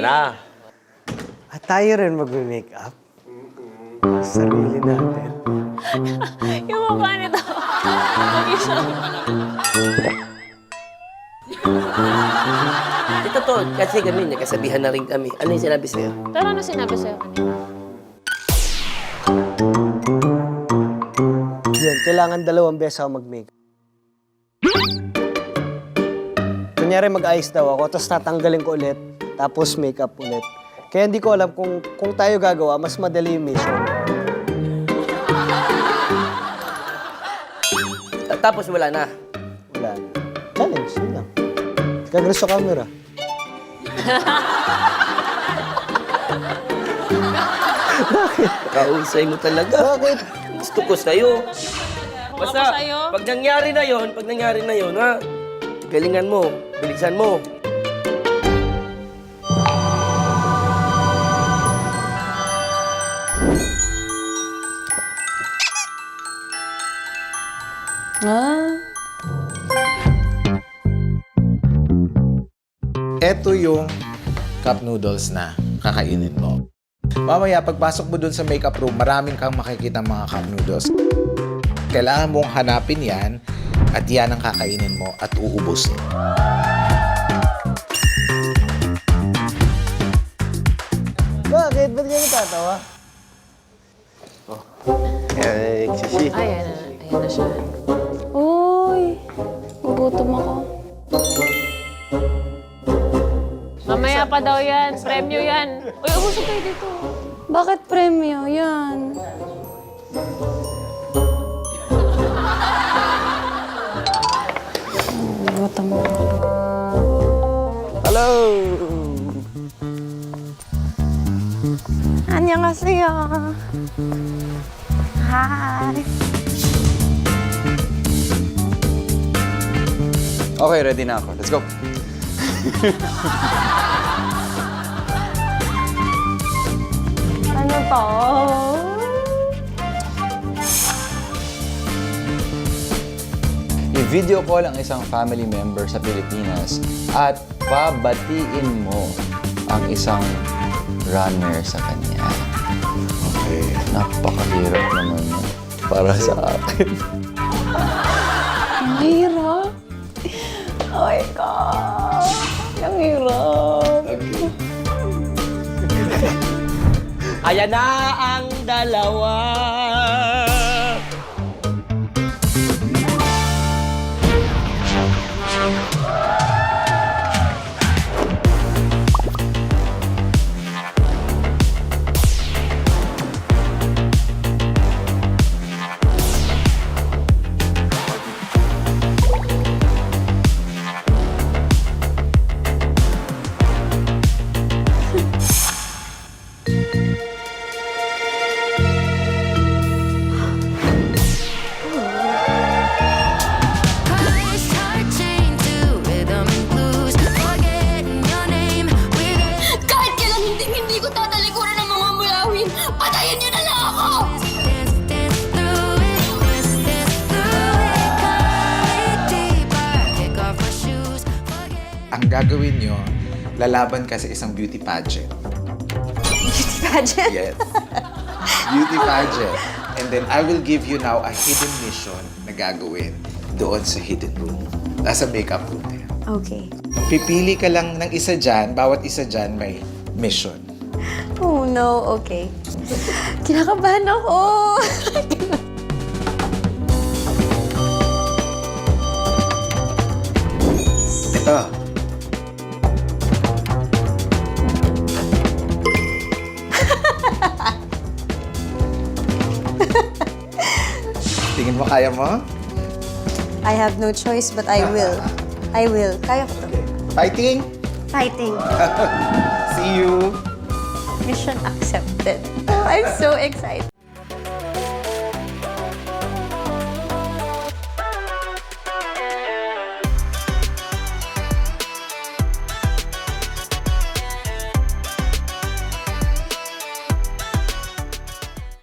Na. At tayo rin mag-makeup. Sarili natin. Yung mukha nito. Ito to, kasi ganun, nagkasabihan na rin kami. Ano yung sinabi sa'yo? Pero ano sinabi sa'yo kanina? Yan, kailangan dalawang beses ako mag-makeup. Kunyari mag-ayos daw ako, tapos tatanggalin ko ulit, tapos makeup ulit. Kaya hindi ko alam kung kung tayo gagawa, mas madali yung mission. At tapos wala na. Wala na. Challenge, yun lang. Kagres sa camera. Kausay mo talaga. Bakit? Gusto ko sa'yo. Basta, Basta, sa'yo. pag nangyari na yon, pag nangyari na yon, ha? Galingan mo, bilisan mo. Ito yung cup noodles na kakainin mo. Mamaya, pagpasok mo dun sa makeup room, maraming kang makikita mga cup noodles. Kailangan mong hanapin yan at yan ang kakainin mo at uubusin. Bakit? Ba't ka natatawa? Eh, sisi. Ayan Mamaya pa daw yan. Premyo yan. Uy, ubusog kayo dito. Bakit premyo? Yan. Gutom mo. Hello! Annyeonghaseyo. Hi. Okay, ready na ako. Let's go. I-video call ang isang family member sa Pilipinas at pabatiin mo ang isang runner sa kanya. Okay. Napakahirap naman yun para sa akin. Ang hirap. Oh my God. Ang hirap. Ayan na ang dalawa. Ang gagawin nyo, lalaban ka sa isang beauty pageant. Beauty pageant? Yes. beauty pageant. And then I will give you now a hidden mission na gagawin doon sa hidden room. Nasa makeup room na yan. Okay. Pipili ka lang ng isa dyan, bawat isa dyan may mission. Oh no, okay. Kinakabahan ako. Ito. Tingin mo kaya mo? I have no choice but I will. I will. Kaya ko to. Fighting? Fighting. See you! Mission accepted. I'm so excited.